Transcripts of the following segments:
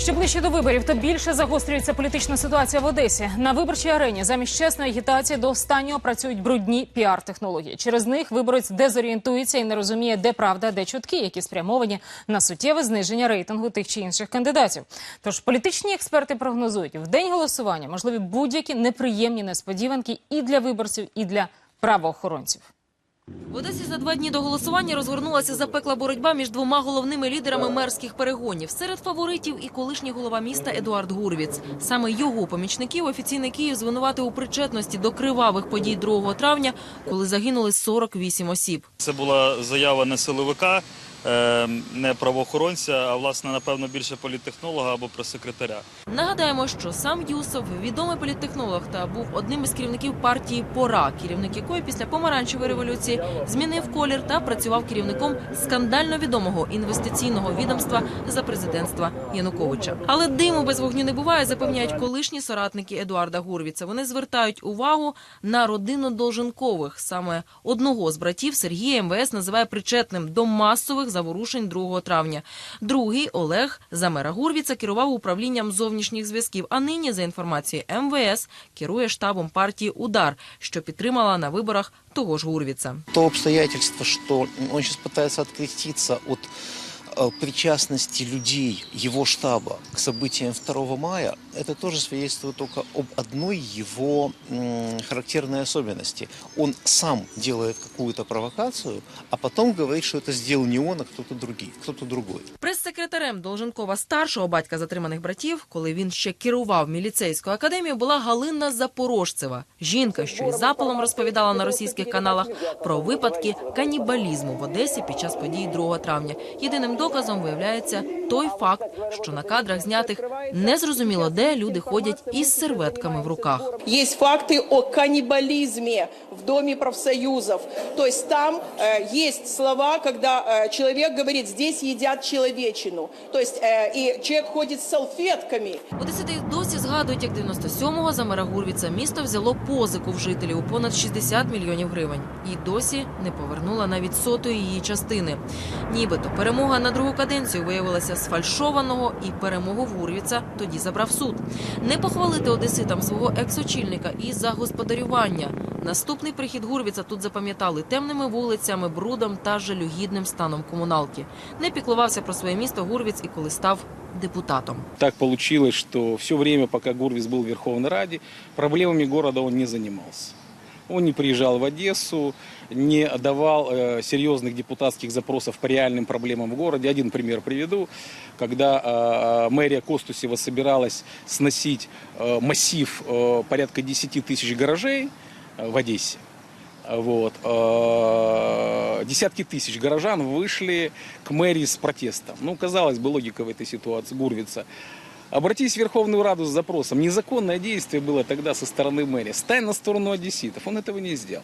Що ближче до виборів, то більше загострюється політична ситуація в Одесі. На виборчій арені замість чесної агітації до останнього працюють брудні піар-технології. Через них виборець дезорієнтується і не розуміє, де правда, де чутки, які спрямовані на суттєве зниження рейтингу тих чи інших кандидатів. Тож політичні експерти прогнозують, в день голосування можливі будь-які неприємні несподіванки і для виборців, і для правоохоронців. В Одесі за два дні до голосування розгорнулася запекла боротьба між двома головними лідерами мерських перегонів. Серед фаворитів і колишній голова міста Едуард Гурвіц. Саме його помічників офіційний Київ звинуватив у причетності до кривавих подій 2 травня, коли загинули 48 осіб. Це була заява не силовика, не правоохоронця, а власне, напевно, більше політтехнолога або прес-секретаря. Нагадаємо, що сам Юсов відомий політтехнолог та був одним із керівників партії Пора, керівник якої після помаранчевої революції змінив колір та працював керівником скандально відомого інвестиційного відомства за президентства Януковича. Але диму без вогню не буває, запевняють колишні соратники Едуарда Гурвіца. Вони звертають увагу на родину Долженкових. Саме одного з братів Сергія МВС називає причетним до масових заворушень 2 травня. Другий Олег за мера Гурвіца керував управлінням зовнішніх зв'язків. А нині, за інформацією МВС, керує штабом партії Удар, що підтримала на виборах того ж Гурвіца. То обстоятельство, он сейчас пытается откреститься от э, причастности людей его штаба к событиям 2 мая, это тоже свидетельствует только об одной его м, характерной особенности. Он сам делает какую-то провокацию, а потом говорит, что это сделал не он, а кто-то другой. Кто-то другой. Прес-секретарем Долженкова старшого батька затриманих братів, коли він ще керував міліцейською академією, була Галина Запорожцева. Жінка, що із запалом розповідала на російських каналах про випадки канібалізму в Одесі під час подій 2 травня. Єдиним доказом виявляється той факт, що на кадрах знятих незрозуміло, де люди ходять із серветками в руках. Есть факты о каннибализме в Доме профсоюзов. То есть там э, есть слова, когда э, человек говорит, здесь едят человечину. То есть э, и человек ходит с салфетками. Одесити досі згадують, як 97-го за мера Гурвіца місто взяло позику в жителів у понад 60 мільйонів гривень. І досі не повернула навіть сотої її частини. Нібито перемога на другу каденцію виявилася сфальшованого, і перемогу Гурвіца тоді забрав суд. Не похвалити одеситам свого екс-очільника і за господарювання. Наступний прихід Гурвіца тут запам'ятали темними вулицями, брудом та жалюгідним станом комуналки. Не піклувався про своє місто Гурвіц і коли став депутатом. Так получилось, что все время, пока Гурвиц был в Верховной Раде, проблемами города он не занимался. Он не приезжал в Одессу, не давал э, серьезных депутатских запросов по реальным проблемам в городе. Один пример приведу. Когда э, мэрия Костусева собиралась сносить э, массив э, порядка 10 тысяч гаражей э, в Одессе, вот, э, десятки тысяч горожан вышли к мэрии с протестом. Ну, казалось бы, логика в этой ситуации Гурвица. Обратись в Верховную Раду с запросом. Незаконное действие было тогда со стороны мэрии. Стань на сторону одесситов. Он этого не сделал.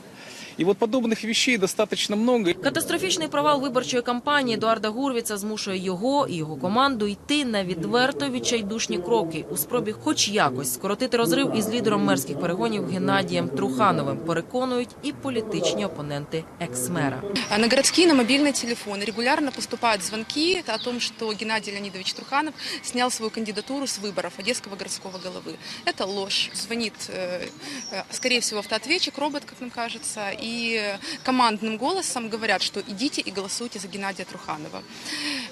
И вот подобных вещей достаточно много. Катастрофічний провал виборчої кампанії Едуарда Гурвіца змушує його і його команду йти на відверто відчайдушні кроки у спробі, хоч якось скоротити розрив із лідером мерських перегонів Геннадієм Трухановим. Переконують і політичні опоненти екс-мера. А На городские, на мобильные телефоны регулярно поступают звонки о том, что Геннадий Леонидович Труханов снял свою кандидатуру с выборов Одесского городского головы. Это ложь. Звонит, э, э, скорее всего, автоответчик, робот, как нам кажется, и командным голосом говорят, что идите и голосуйте за Геннадия Труханова.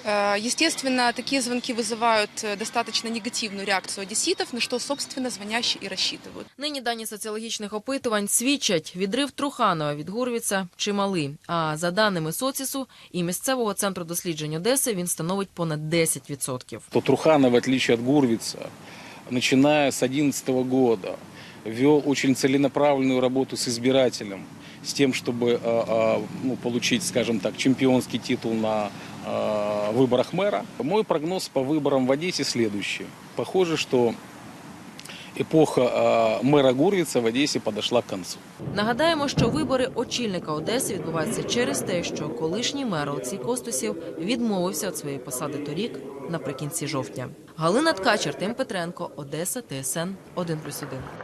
Э, Естественно, такие звонки вызывают э, достаточно негативную реакцию одесситов, на что, собственно, звонящие и рассчитывают. Нині дані соціологічних опитувань свідчать, відрив Труханова від Гурвіца чималий. А за даними соцісу і місцевого центру досліджень Одеси, він становить понад 10%. То Труханов, в отличие от Гурвица, начиная с 2011 года, вел очень целенаправленную работу с избирателем, с тем, чтобы э, э, ну, получить, скажем так, чемпионский титул на э, выборах мэра. Мой прогноз по выборам в Одессе следующий. Похоже, что эпоха э, мэра Гурвица в Одессе подошла к концу. Нагадаємо, що вибори очільника Одеси відбуваються через те, що колишній мер Олексій Костусів відмовився від своєї посади торік наприкінці жовтня. Галина Ткачер, Тим Петренко, Одеса, ТСН 1+,1.